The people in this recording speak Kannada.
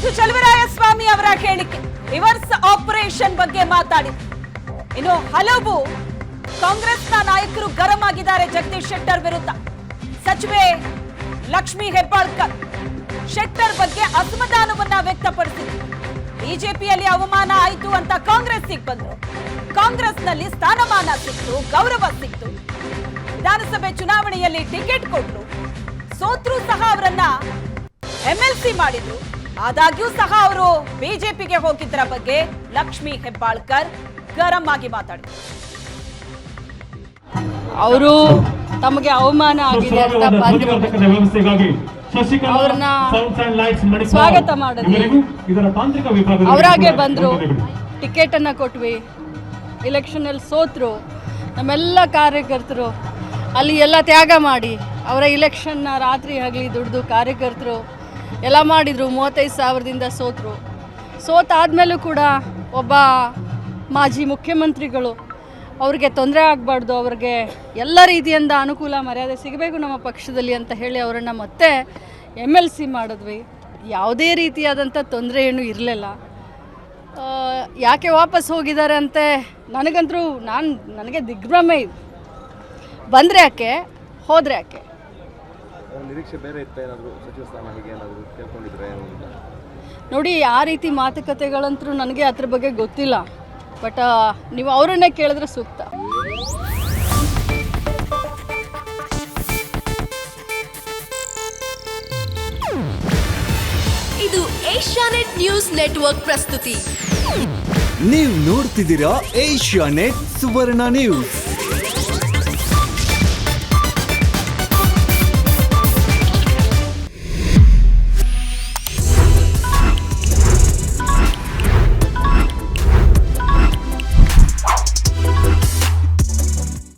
ಇದು ಚಲುವರಾಯ ಸ್ವಾಮಿ ಅವರ ಹೇಳಿಕೆ. ರಿವರ್ಸ್ ಆಪರೇಷನ್ ಬಗ್ಗೆ ಮಾತಾಡಿ. ಇನ್ನು ಹಲವು ಕಾಂಗ್ರೆಸ್ನ ನಾಯಕರು ಗರಂ ಆಗಿದ್ದಾರೆ ಜಗದೀಶ್ ಶೆಟ್ಟರ್ ವಿರುದ್ಧ. ಸಚಿವೆ ಲಕ್ಷ್ಮಿ ಹೆಬ್ಬಾಳ್ಕರ್ ಶೆಟ್ಟರ್ ಬಗ್ಗೆ ಅಸಮಾಧಾನವನ್ನ ವ್ಯಕ್ತಪಡಿಸಿದ್ರು. ಬಿಜೆಪಿಯಲ್ಲಿ ಅವಮಾನ ಆಯಿತು ಅಂತ ಕಾಂಗ್ರೆಸ್ಸಿಗೆ ಬಂದ್ರು. ಕಾಂಗ್ರೆಸ್ನಲ್ಲಿ ಸ್ಥಾನಮಾನ ಸಿಕ್ತು, ಗೌರವ ಸಿಕ್ತು. ವಿಧಾನಸಭೆ ಚುನಾವಣೆಯಲ್ಲಿ ಟಿಕೆಟ್ ಕೊಟ್ಟರು ಸೋತ್ರು ಸಹ ಅವರನ್ನ ಎಂಎಲ್ಸಿ ಮಾಡಿದ್ರು. ಆದಾಗ್ಯೂ ಸಹ ಅವರು ಬಿಜೆಪಿಗೆ ಹೋಗಿದ್ದರ ಬಗ್ಗೆ ಲಕ್ಷ್ಮಿ ಹೆಬ್ಬಾಳ್ಕರ್ ಗರಂ ಆಗಿ ಮಾತಾಡಿದ್ರು. ಅವರು ತಮಗೆ ಅವಮಾನ ಆಗಿದೆ ಅಂತ ಅವ್ರನ್ನ ಅಂಡ್ ಲೈಟ್ಸ್ ಮಣಿಪಾಲ್ ಸ್ವಾಗತ ಮಾಡಿದ್ವಿ. ಇವರಿಗೂ ಇದರ ತಾಂತ್ರಿಕ ವಿಭಾಗದ ಅವರಾಗೆ ಬಂದ್ರು. ಟಿಕೆಟ್ ಅನ್ನ ಕೊಟ್ವಿ. ಇಲೆಕ್ಷನಲ್ಲಿ ಸೋತ್ರು. ನಮ್ಮೆಲ್ಲ ಕಾರ್ಯಕರ್ತರು ಅಲ್ಲಿ ಎಲ್ಲ ತ್ಯಾಗ ಮಾಡಿ. ಅವರ ಇಲೆಕ್ಷನ್ನ ರಾತ್ರಿ ಆಗಲಿ ದುಡ್ದು ಕಾರ್ಯಕರ್ತರು ಎಲ್ಲ ಮಾಡಿದರು, ಮೂವತ್ತೈದು ಸಾವಿರದಿಂದ ಸೋತರು. ಸೋತಾದಮೇಲೂ ಕೂಡ ಒಬ್ಬ ಮಾಜಿ ಮುಖ್ಯಮಂತ್ರಿಗಳು ಅವ್ರಿಗೆ ತೊಂದರೆ ಆಗಬಾರ್ದು, ಅವ್ರಿಗೆ ಎಲ್ಲ ರೀತಿಯಿಂದ ಅನುಕೂಲ ಮರ್ಯಾದೆ ಸಿಗಬೇಕು ನಮ್ಮ ಪಕ್ಷದಲ್ಲಿ ಅಂತ ಹೇಳಿ ಅವರನ್ನು ಮತ್ತೆ ಎಂ ಎಲ್ ಸಿ ಮಾಡಿದ್ವಿ. ಯಾವುದೇ ರೀತಿಯಾದಂಥ ತೊಂದರೆ ಏನೂ ಇರಲಿಲ್ಲ. ಯಾಕೆ ವಾಪಸ್ ಹೋಗಿದ್ದಾರೆ ಅಂತೆ? ನನಗಂತರೂ ನಾನು, ನನಗೆ ದಿಗ್ಭ್ರಮೆ ಇದು ಬಂದರೆ ಯಾಕೆ? ಹೋದರೆ ಯಾಕೆ? ನಿರೀಕ್ಷೆ ಬೇರೆ ಇತ್ತ ಏನಾದರೂ ಸಚಿವ ಸ್ಥಾನ ಹೀಗೆ ಏನಾದರೂ ಕೇಳ್ಕೊಂಡಿದ್ರೆ ಏನು ನೋಡಿ ಆ ರೀತಿ ಮಾತುಕತೆಗಳಂತೂ ನನಗೆ ಅದ್ರ ಬಗ್ಗೆ ಗೊತ್ತಿಲ್ಲ. ಬಟ್ ನೀವು ಅವರನ್ನೇ ಕೇಳಿದ್ರೆ ಸೂಕ್ತ. ಇದು ಏಷ್ಯಾನೆಟ್ ನ್ಯೂಸ್ ನೆಟ್ವರ್ಕ್ ಪ್ರಸ್ತುತಿ. ನೀವು ನೋಡ್ತಿದ್ದೀರಾ ಏಷ್ಯಾ ನೆಟ್ ಸುವರ್ಣ ನ್ಯೂಸ್.